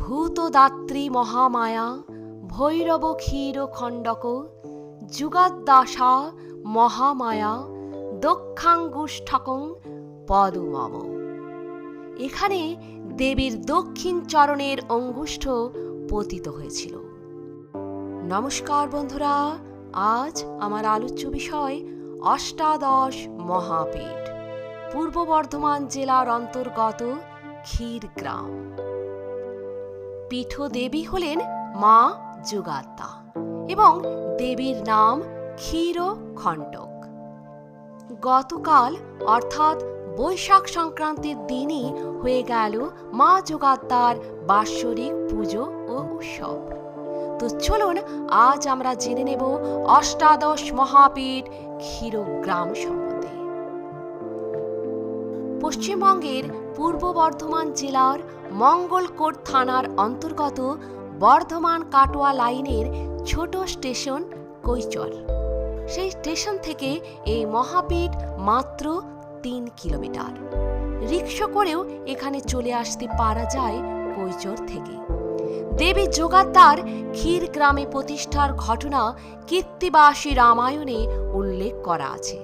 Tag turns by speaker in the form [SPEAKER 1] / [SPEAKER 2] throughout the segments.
[SPEAKER 1] ভূতদাত্রী মহামায়া, ভৈরব ক্ষীর খণ্ডক যুগাদ্দাসা মহামায়া, দক্ষাঙ্গুষ্ঠকং পদুমম। এখানে দেবীর দক্ষিণ চরণের অঙ্গুষ্ঠ পতিত হয়েছিল। নমস্কার বন্ধুরা, আজ আমার আলোচ্য বিষয় অষ্টাদশ মহাপীঠ, পূর্ব বর্ধমান জেলার অন্তর্গত ক্ষীরগ্রাম। পীঠ দেবী হলেন মা যুগাত্মা এবং দেবীর নাম ক্ষীর খণ্ডক। গতকাল অর্থাৎ বৈশাখ সংক্রান্তির দিনই হয়ে গেল মা যোগাত্মার বাৎসরিক পুজো ও উৎসব। তো চলুন আজ আমরা জেনে নেব অষ্টাদশ মহাপীঠ ক্ষীরগ্রাম সম্বন্ধে পশ্চিমবঙ্গের পূর্ব বর্ধমান জেলার মঙ্গলকোট থানার অন্তর্গত বর্ধমান কাটোয়া লাইনের ছোট স্টেশন কৈচর সেই স্টেশন থেকে এই মহাপীঠ মাত্র তিন কিলোমিটার। রিক্সা করেও এখানে চলে আসতে পারা যায় কৈচর থেকে। দেবী যোগাত্মার ক্ষীর গ্রামে প্রতিষ্ঠার ঘটনা কীর্তিবাসী রামায়ণে উল্লেখ করা আছে।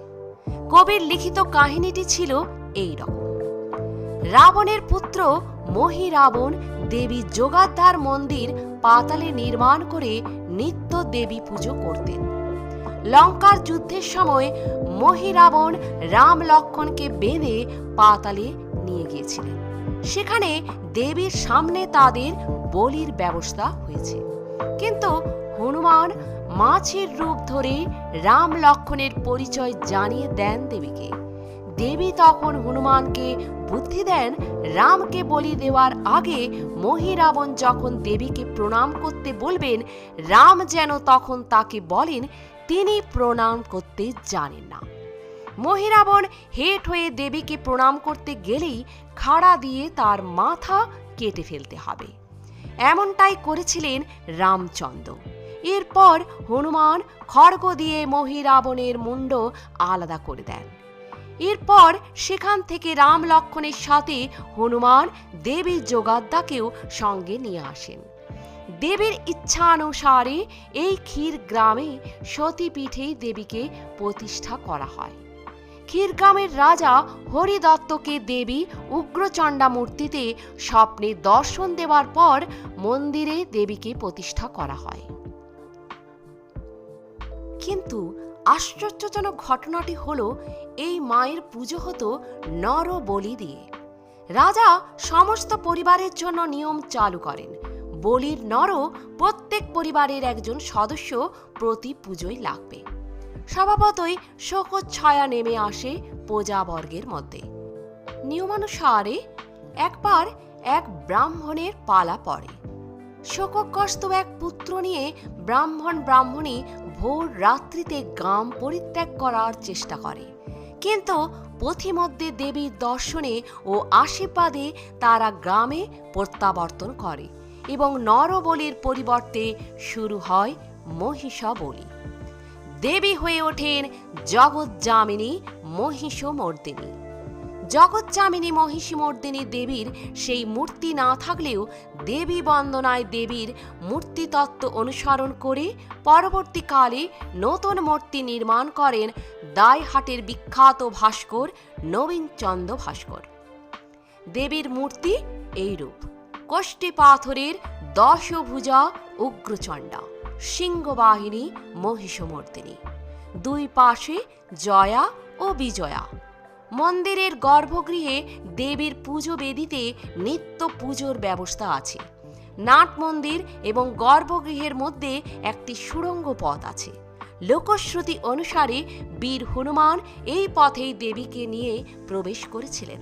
[SPEAKER 1] কবির লিখিত কাহিনীটি ছিল এই রকম। রাবণের পুত্র মহি রাবণ দেবী যোগাদ্ধার মন্দির পাতালে নির্মাণ করে নিত্য দেবী পুজো করতেন। লঙ্কার যুদ্ধের সময় মহিরাবণ রাম লক্ষণকে বেঁধে পাতালে নিয়ে গিয়েছিলেন। সেখানে দেবীর সামনে তাদের বলির ব্যবস্থা হয়েছে। কিন্তু হনুমান মাছের রূপ ধরে রাম লক্ষণের পরিচয় জানিয়ে দেন দেবীকে। দেবী তখন হনুমানকে বুদ্ধি দেন, রামকে বলি দেওয়ার আগে মহিরাবণ যখন দেবীকে প্রণাম করতে বলবেন, রাম যেন তখন তাকে বলেন, তিনি প্রণাম করতে জানেন না। মহিরাবণ হেট হয়ে দেবীকে প্রণাম করতে গেলেই খাড়া দিয়ে তার মাথা কেটে ফেলতে হবে। এমনটাই করেছিলেন রামচন্দ্র। এরপর হনুমান খড়গ দিয়ে মহিরাবণের মুন্ড আলাদা করে দেন। এরপর সেখান থেকে রাম লক্ষণের সাথে হনুমান দেবী যোগাদ্দাকেও সঙ্গে নিয়ে আসেন। দেবীর ইচ্ছানুসারে এই ক্ষীর গ্রামে সতীপীঠে দেবীকে প্রতিষ্ঠা করা হয়। ক্ষীরগ্রামের রাজা হরিদত্তকে দেবী উগ্রচণ্ডা মূর্তিতে স্বপ্নে দর্শন দেওয়ার পর মন্দিরে দেবীকে প্রতিষ্ঠা করা হয়। কিন্তু আশ্চর্যজনক ঘটনাটি হল, এই মায়ের পুজো হতো নর বলি দিয়ে। রাজা সমস্ত পরিবারের জন্য নিয়ম চালু করেন। বলির নর প্রত্যেক পরিবারের একজন সদস্য প্রতি পুজোয় লাগবে। স্বভাবতই শোকত ছায়া নেমে আসে প্রজাবর্গের মধ্যে। নিয়মানুসারে একবার এক ব্রাহ্মণের পালা পড়ে। শোকগ্রস্ত এক পুত্র নিয়ে ব্রাহ্মণ ব্রাহ্মণী ভোর রাত্রিতে গ্রাম পরিত্যাগ করার চেষ্টা করে। কিন্তু পথিমধ্যে দেবীর দর্শনে ও আশীর্বাদে তারা গ্রামে প্রত্যাবর্তন করে এবং নরবলির পরিবর্তে শুরু হয় মহিষা বলি দেবী হয়ে ওঠেন জগৎজামিনী মহিষমর্দিনী। জগৎজামিনী মহিষীমর্দিনী দেবীর সেই মূর্তি না থাকলেও দেবী বন্দনায় দেবীর মূর্তিতত্ত্ব অনুসরণ করে পরবর্তীকালে নতুন মূর্তি নির্মাণ করেন দায়হাটের বিখ্যাত ভাস্কর নবীনচন্দ্র ভাস্কর। দেবীর মূর্তি এইরূপ। কোষ্ঠী পাথরের দশভুজা উগ্রচণ্ডা, সিংহবাহিনী মহিষমর্দিনী। দুই পাশে জয়া ও বিজয়া। মন্দিরের গর্ভগৃহে দেবীর পুজো বেদিতে নিত্য পুজোর ব্যবস্থা আছে। নাট মন্দির এবং গর্ভগৃহের মধ্যে একটি সুড়ঙ্গ পথ আছে। লোকশ্রুতি অনুসারে বীর হনুমান এই পথেই দেবীকে নিয়ে প্রবেশ করেছিলেন।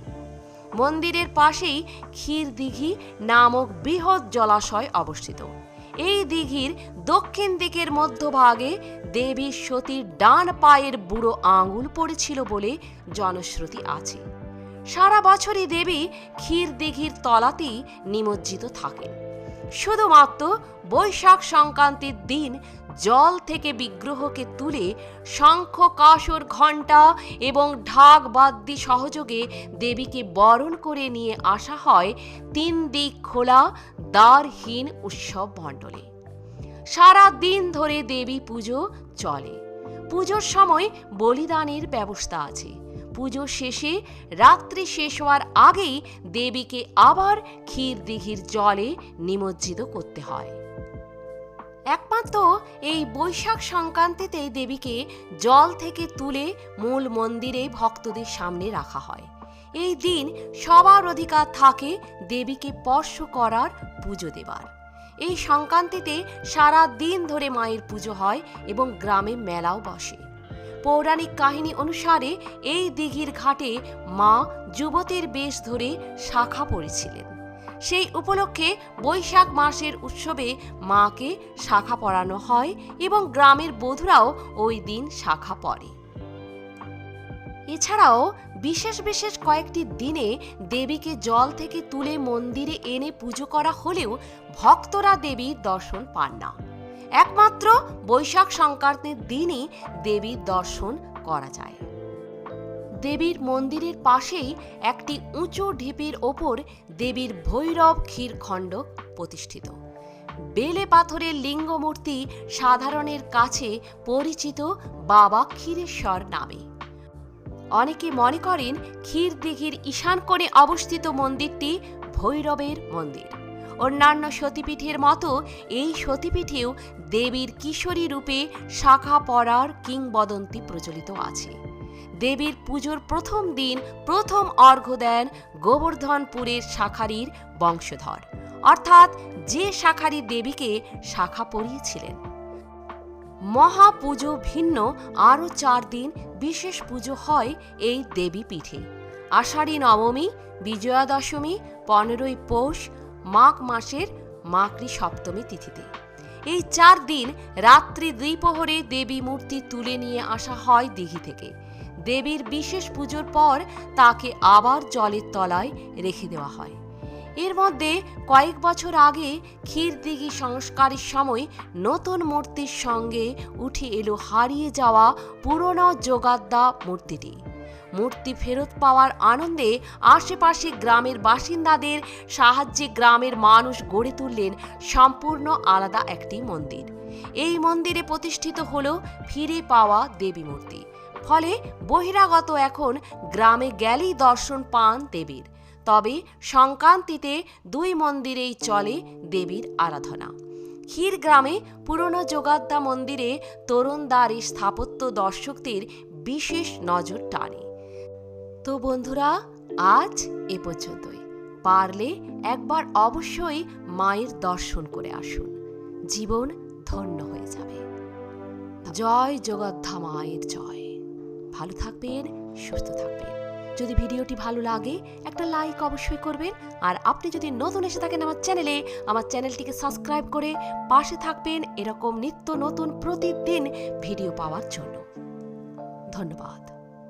[SPEAKER 1] মন্দিরের পাশেই ক্ষীর দিঘি নামক বৃহৎ জলাশয় অবস্থিত। এই দিঘির দক্ষিণ দিকের মধ্যভাগে দেবী সতীর ডান পায়ের বুড়ো আঙুল পড়েছিল বলে জনশ্রুতি আছে। সারা বছরই দেবী ক্ষীর দিঘির তলাতেই নিমজ্জিত থাকেন। শুধুমাত্র বৈশাখ সংক্রান্তির দিন জল থেকে বিগ্রহকে তুলে শঙ্খ, কাসর, ঘণ্টা এবং ঢাক বাদ্যি সহযোগে দেবীকে বরণ করে নিয়ে আসা হয় তিন দিক খোলা দ্বারহীন উৎসব মণ্ডলে। সারা দিন ধরে দেবী পুজো চলে। পুজোর সময় বলিদানের ব্যবস্থা আছে। পুজো শেষে, রাত্রি শেষ হওয়ার আগেই দেবীকে আবার ক্ষীর দিঘির জলে নিমজ্জিত করতে হয়। একমাত্র এই বৈশাখ সংক্রান্তিতেই দেবীকে জল থেকে তুলে মূল মন্দিরে ভক্তদের সামনে রাখা হয়। এই দিন সবার অধিকার থাকে দেবীকে স্পর্শ করার পুজো দেবার। এই সংক্রান্তিতে সারা দিন ধরে মায়ের পুজো হয় এবং গ্রামে মেলাও বসে। পৌরাণিক কাহিনী অনুসারে এই দিঘির ঘাটে মা যুবতীর বেশ ধরে শাখা পড়েছিলেন। সেই উপলক্ষে বৈশাখ মাসের উৎসবে মাকে শাখা পরানো হয় এবং গ্রামের বধূরাও ওই দিন শাখা পরে। এছাড়াও বিশেষ বিশেষ কয়েকটি দিনে দেবীকে জল থেকে তুলে মন্দিরে এনে পুজো করা হলেও ভক্তরা দেবীর দর্শন পান না। একমাত্র বৈশাখ সংক্রান্তির দিনই দেবীর দর্শন করা যায়। দেবীর মন্দিরের পাশেই একটি উঁচু ঢিপির ওপর দেবীর ভৈরব ক্ষীরখণ্ড প্রতিষ্ঠিত। বেলে পাথরের লিঙ্গমূর্তি সাধারণের কাছে পরিচিত বাবা ক্ষীরেশ্বর নামে। অনেকে মনে করেন ক্ষীর দিঘির ঈশান কোণে অবস্থিত মন্দিরটি ভৈরবের মন্দির। অন্যান্য সতীপীঠের মতো এই সতীপীঠেও দেবীর কিশোরী রূপে শাখা পড়ার কিংবদন্তি প্রচলিত আছে। দেবীর পুজোর প্রথম দিন প্রথম অর্ঘ্য দেন গোবর্ধনপুরের শাখারির বংশধর। অর্থাৎ যে শাখারি দেবীকে শাখা পরিয়েছিলেন। মহাপুজো ভিন্ন, আরও চার দিন বিশেষ পুজো হয় এই দেবী পীঠে। আষাঢ়ী নবমী বিজয়া দশমী পনেরোই পৌষ, মাঘ মাসের মাকড়ি সপ্তমী তিথিতে। এই চার দিন রাত্রি দ্বিপ্রহরে দেবী মূর্তি তুলে নিয়ে আসা হয় দিঘি থেকে। দেবীর বিশেষ পুজোর পর তাকে আবার জলের তলায় রেখে দেওয়া হয়। এর মধ্যে কয়েক বছর আগে ক্ষীরদিঘি সংস্কারের সময় নতুন মূর্তির সঙ্গে উঠে এলো হারিয়ে যাওয়া পুরনো যোগাদ্দা মূর্তিটি। মূর্তি ফেরত পাওয়ার আনন্দে আশেপাশে গ্রামের বাসিন্দাদের সাহায্যে গ্রামের মানুষ গড়ে তুললেন সম্পূর্ণ আলাদা একটি মন্দির। এই মন্দিরে প্রতিষ্ঠিত হল ফিরে পাওয়া দেবী মূর্তি। ফলে বহিরাগত এখন গ্রামে গেলেই দর্শন পান দেবীর। তবে সংক্রান্তিতে দুই মন্দিরেই চলে দেবীর আরাধনা। ক্ষীর গ্রামে পুরনো যোগাদ্দা মন্দিরে তরুণদারি স্থাপত্য দর্শকদের বিশেষ নজর টানে। তো বন্ধুরা, আজ এ পর্যন্তই। পারলে একবার অবশ্যই মায়ের দর্শন করে আসুন। জীবন ধন্য হয়ে যাবে। জয় জগদ্ধা মায়ের জয়। ভালো থাকবেন, সুস্থ থাকবেন। যদি ভিডিওটি ভালো লাগে, একটা লাইক অবশ্যই করবেন। আর আপনি যদি নতুন এসে থাকেন আমার চ্যানেলে আমার চ্যানেলটিকে সাবস্ক্রাইব করে পাশে থাকবেন এরকম নিত্য নতুন প্রতিদিন ভিডিও পাওয়ার জন্য। ধন্যবাদ।